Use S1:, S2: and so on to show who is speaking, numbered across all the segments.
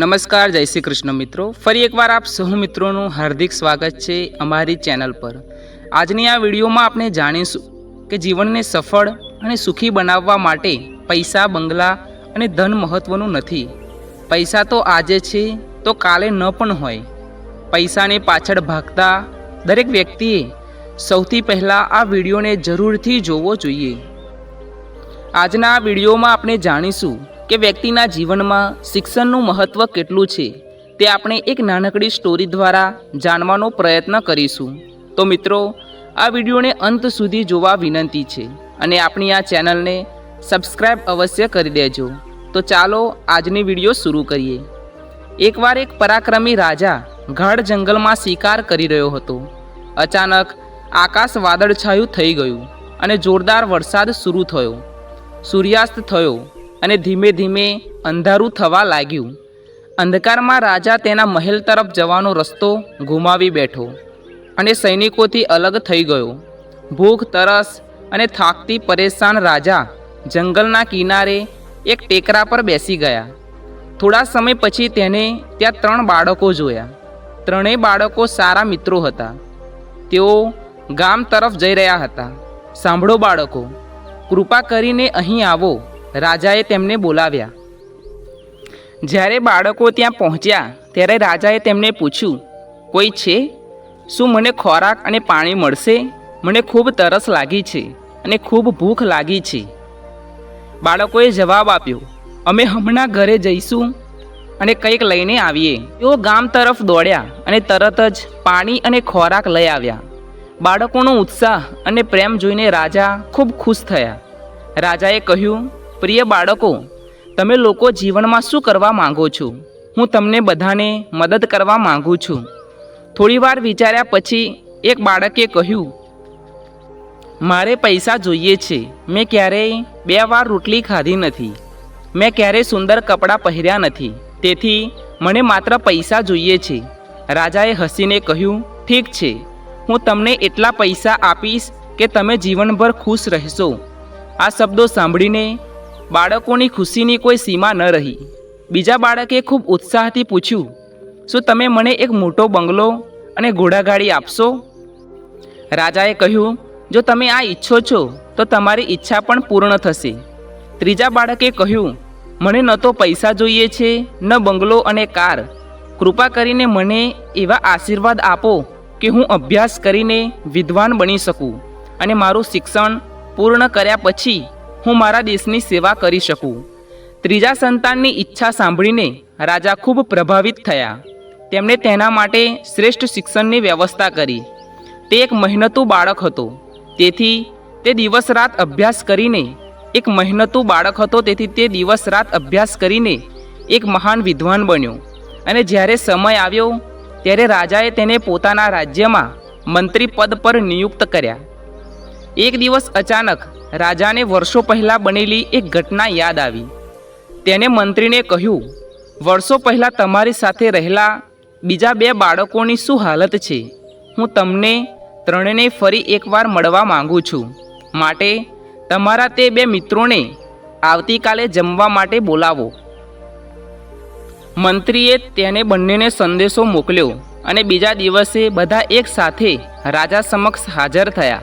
S1: નમસ્કાર, જય શ્રી કૃષ્ણ મિત્રો. ફરી એકવાર આપ સહુ મિત્રોનું હાર્દિક સ્વાગત છે અમારી ચેનલ પર. આજની આ વિડીયોમાં આપણે જાણીશું કે જીવનને સફળ અને સુખી બનાવવા માટે પૈસા, બંગલા અને ધન મહત્ત્વનું નથી. પૈસા તો આજે છે, તો કાલે ન પણ હોય. પૈસાને પાછળ ભાગતા દરેક વ્યક્તિએ સૌથી પહેલાં આ વિડીયોને જરૂરથી જોવો જોઈએ. આજના આ વિડીયોમાં આપણે જાણીશું કે વ્યક્તિના જીવનમાં શિક્ષણનું મહત્ત્વ કેટલું છે તે આપણે એક નાનકડી સ્ટોરી દ્વારા જાણવાનો પ્રયત્ન કરીશું. તો મિત્રો, આ વિડીયોને અંત સુધી જોવા વિનંતી છે અને આપણી આ ચેનલને સબસ્ક્રાઈબ અવશ્ય કરી દેજો. તો ચાલો આજની વીડિયો શરૂ કરીએ. એકવાર એક પરાક્રમી રાજા ગાઢ જંગલમાં શિકાર કરી રહ્યો હતો. અચાનક આકાશ વાદળછાયું થઈ ગયું અને જોરદાર વરસાદ શરૂ થયો. સૂર્યાસ્ત થયો. અને ધીમે ધીમે અંધારું થવા લાગ્યું. અંધકારમાં રાજા તેના મહેલ તરફ જવાનો રસ્તો ગુમાવી બેઠો અને સૈનિકોથી અલગ થઈ ગયો. ભૂખ, તરસ અને થાકથી પરેશાન રાજા જંગલના કિનારે એક ટેકરા પર બેસી ગયા. થોડા સમય પછી તેને ત્યાં ત્રણ બાળકો જોયા. ત્રણેય બાળકો સારા મિત્રો હતા. તેઓ ગામ તરફ જઈ રહ્યા હતા. સાંભળો બાળકો, કૃપા કરીને અહીં આવો. રાજાએ તેમને બોલાવ્યા. જ્યારે બાળકો ત્યાં પહોંચ્યા, ત્યારે રાજાએ તેમને પૂછ્યું, કોઈ છે? શું મને ખોરાક અને પાણી મળશે? મને ખૂબ તરસ લાગી છે અને ખૂબ ભૂખ લાગી છે. બાળકોએ જવાબ આપ્યો, અમે હમણાં ઘરે જઈશું અને કંઈક લઈને આવીએ. તેઓ ગામ તરફ દોડ્યા અને તરત જ પાણી અને ખોરાક લઈ આવ્યા. બાળકોનો ઉત્સાહ અને પ્રેમ જોઈને રાજા ખૂબ ખુશ થયા. રાજાએ કહ્યું પ્રિય બાળકો, તમે લોકો જીવનમાં શું કરવા માગો છો? હું તમને બધાને મદદ કરવા માગું છું. થોડીવાર વિચાર્યા પછી એક બાળકે કહ્યું, મારે પૈસા જોઈએ છે. મેં ક્યારેય બે વાર રોટલી ખાધી નથી. મેં ક્યારેય સુંદર કપડાં પહેર્યા નથી. તેથી મને માત્ર પૈસા જોઈએ છે. રાજાએ હસીને કહ્યું, ઠીક છે. હું તમને એટલા પૈસા આપીશ કે તમે જીવનભર ખુશ રહેશો. આ શબ્દો સાંભળીને બાળકોની ખુશીની કોઈ સીમા ન રહી. બીજા બાળકે ખૂબ ઉત્સાહથી પૂછ્યું, શું તમે મને એક મોટો બંગલો અને ઘોડાગાડી આપશો? રાજાએ કહ્યું, જો તમે આ ઈચ્છો છો, તો તમારી ઈચ્છા પણ પૂર્ણ થશે. ત્રીજા બાળકે કહ્યું, મને ન તો પૈસા જોઈએ છે, ન બંગલો અને કાર. કૃપા કરીને મને એવા આશીર્વાદ આપો કે હું અભ્યાસ કરીને વિદ્વાન બની શકું અને મારું શિક્ષણ પૂર્ણ કર્યા પછી હું મારા દેશની સેવા કરી શકું. ત્રીજા સંતાનની ઈચ્છા સાંભળીને રાજા ખૂબ પ્રભાવિત થયા. તેમણે તેના માટે શ્રેષ્ઠ શિક્ષણની વ્યવસ્થા કરી. તે એક મહેનતુ બાળક હતો. તેથી તે દિવસ રાત અભ્યાસ કરીને એક મહેનતુ બાળક હતો, તેથી તે દિવસ રાત અભ્યાસ કરીને એક મહાન વિદ્વાન બન્યો. અને જ્યારે સમય આવ્યો, ત્યારે રાજાએ તેને પોતાના રાજ્યમાં મંત્રી પદ પર નિયુક્ત કર્યા. એક દિવસ અચાનક રાજાને વર્ષો પહેલાં બનેલી એક ઘટના યાદ આવી. તેને મંત્રીને કહ્યું, વર્ષો પહેલાં તમારી સાથે રહેલા બીજા બે બાળકોની શું હાલત છે? હું તમને ત્રણેને ફરી એકવાર મળવા માંગુ છું. માટે તમારા તે બે મિત્રોને આવતીકાલે જમવા માટે બોલાવો. મંત્રીએ તેને બંનેને સંદેશો મોકલ્યો અને બીજા દિવસે બધા એક સાથે રાજા સમક્ષ હાજર થયા.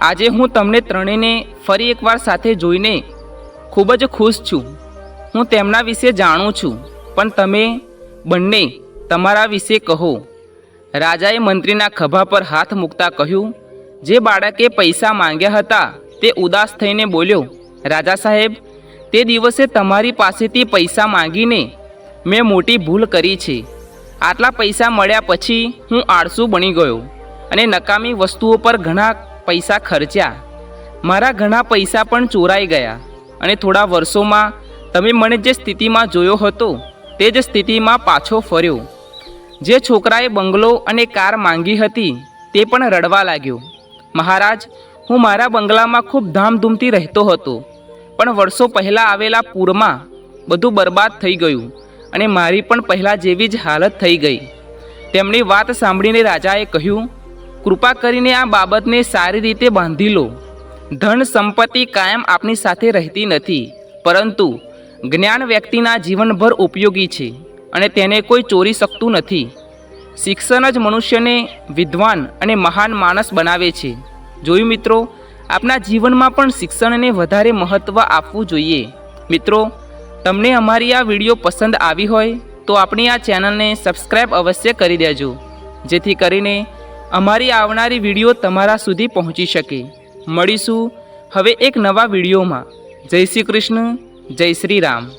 S1: આજે હું તમને ત્રણેયને ફરી એકવાર સાથે જોઈને ખૂબ જ ખુશ છું. હું તેમના વિશે જાણું છું, પણ તમે બંને તમારા વિશે કહો. રાજાએ મંત્રીના ખભા પર હાથ મૂકતા કહ્યું, જે બાળકે પૈસા માંગ્યા હતા તે ઉદાસ થઈને બોલ્યો, રાજા સાહેબ, તે દિવસે તમારી પાસેથી પૈસા માંગીને મેં મોટી ભૂલ કરી છે. આટલા પૈસા મળ્યા પછી હું આળસુ બની ગયો અને નકામી વસ્તુઓ પર ઘણા પૈસા ખર્ચ્યા. મારા ઘણા પૈસા પણ ચોરાઈ ગયા અને થોડા વર્ષોમાં તમે મને જે સ્થિતિમાં જોયો હતો તે જ સ્થિતિમાં પાછો ફર્યો. જે છોકરાએ બંગલો અને કાર માંગી હતી તે પણ રડવા લાગ્યો. મહારાજ, હું મારા બંગલામાં ખૂબ ધામધૂમથી રહેતો હતો, પણ વર્ષો પહેલાં આવેલા પૂરમાં બધું બરબાદ થઈ ગયું અને મારી પણ પહેલાં જેવી જ હાલત થઈ ગઈ. તેમની વાત સાંભળીને રાજાએ કહ્યું કૃપા કરીને આ બાબતને સારી રીતે બાંધી લો. ધન સંપત્તિ કાયમ આપણી સાથે રહેતી નથી, પરંતુ જ્ઞાન વ્યક્તિના જીવનભર ઉપયોગી છે અને તેને કોઈ ચોરી શકતું નથી. શિક્ષણ જ મનુષ્યને વિદ્વાન અને મહાન માણસ બનાવે છે. જોયું મિત્રો, આપના જીવનમાં પણ શિક્ષણને વધારે મહત્ત્વ આપવું જોઈએ. મિત્રો, તમને અમારી આ વીડિયો પસંદ આવી હોય તો આપણી આ ચેનલને સબસ્ક્રાઈબ અવશ્ય કરી દેજો. જેથી કરીને અમારી આવનારી વીડિયો તમારા સુધી પહોંચી શકે. મળીશું હવે એક નવા વિડીયોમાં. જય શ્રી કૃષ્ણ, જય શ્રી રામ.